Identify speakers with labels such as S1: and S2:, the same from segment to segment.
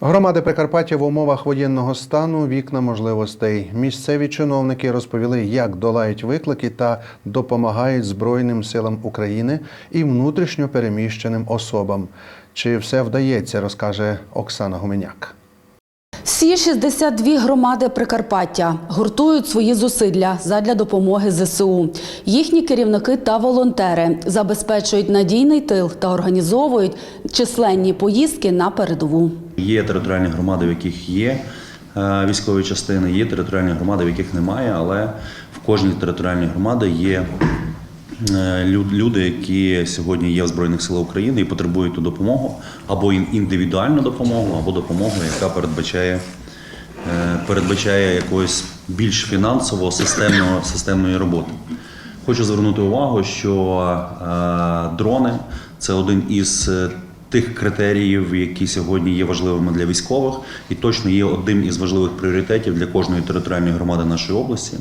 S1: Громади Прикарпаття в умовах воєнного стану вікна можливостей. Місцеві чиновники розповіли, як долають виклики та допомагають Збройним силам України і внутрішньо переміщеним особам. Чи все вдається, розкаже Оксана Гуменяк.
S2: Всі 62 громади Прикарпаття гуртують свої зусилля задля допомоги ЗСУ. Їхні керівники та волонтери забезпечують надійний тил та організовують численні поїздки на передову.
S3: Є територіальні громади, в яких є е, військові частини, є територіальні громади, в яких немає, але в кожній територіальній громаді є люди, які сьогодні є в Збройних силах України і потребують ту допомогу або ін- індивідуальну допомогу, або допомогу, яка передбачає, е, передбачає якоїсь більш фінансово системного, системної роботи. Хочу звернути увагу, що е, дрони це один із е, тих критеріїв, які сьогодні є важливими для військових, і точно є одним із важливих пріоритетів для кожної територіальної громади нашої області.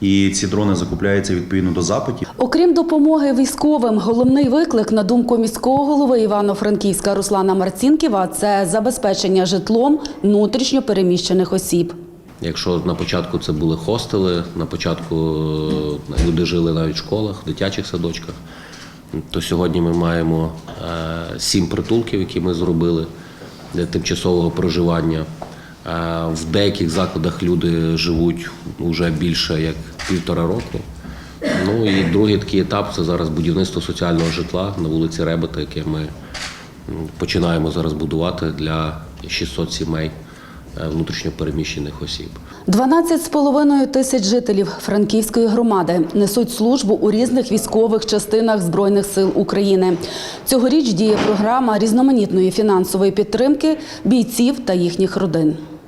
S3: І ці дрони закупляються відповідно до запитів.
S2: Окрім допомоги військовим, головний виклик, на думку міського голови Івано-Франківська Руслана Марцінківа, це забезпечення житлом внутрішньо переміщених осіб.
S4: Якщо на початку це були хостели, на початку е, люди жили навіть в школах, в дитячих садочках, то сьогодні ми маємо е, сім притулків, які ми зробили для тимчасового проживання. Е, В деяких закладах люди живуть вже більше як півтора року. Ну і другий такий етап це зараз будівництво соціального житла на вулиці Ребета, яке ми починаємо зараз будувати для 600 сімей е, внутрішньо переміщених осіб.
S2: 12,5 тисяч жителів Франківської громади несуть службу у різних військових частинах Збройних сил України. Цьогоріч діє програма різноманітної фінансової підтримки бійців та їхніх родин.